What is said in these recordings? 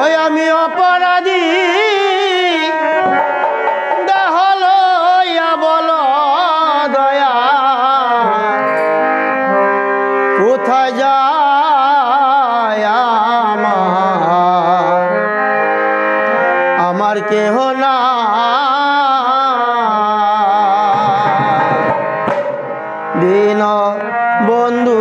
ওই আমি অপরাধী। কোথায় যায় আমার? আমার কেহ বন্ধু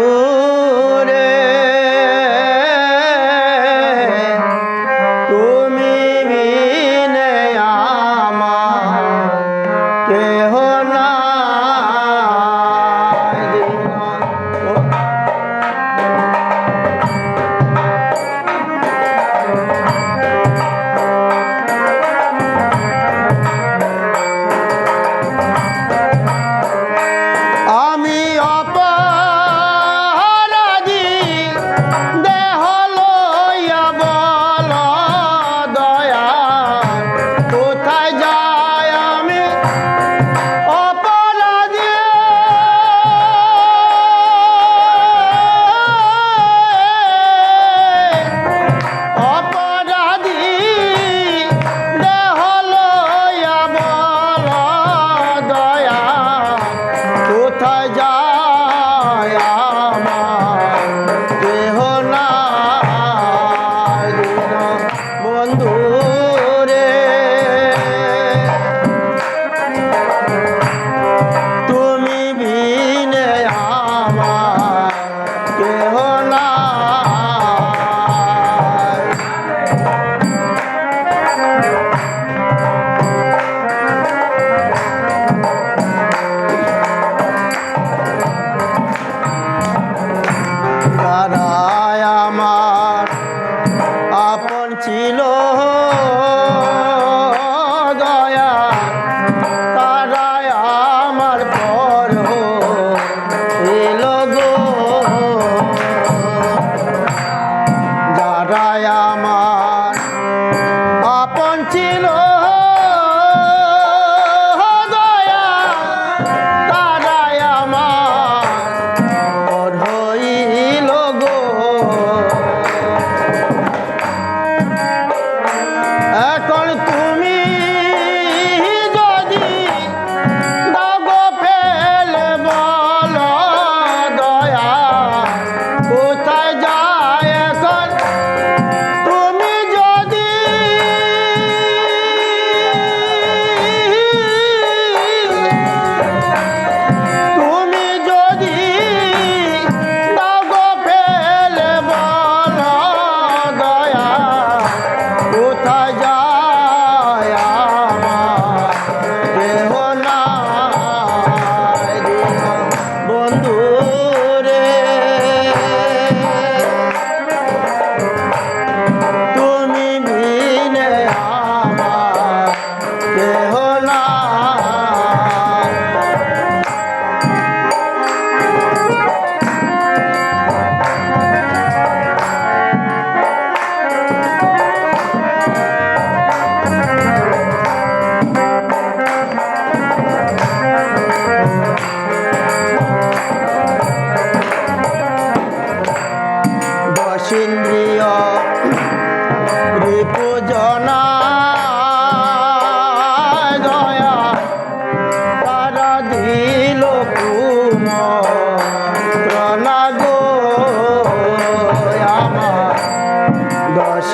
জনা দয়া তারা দিল প্রণা গো আমার দশ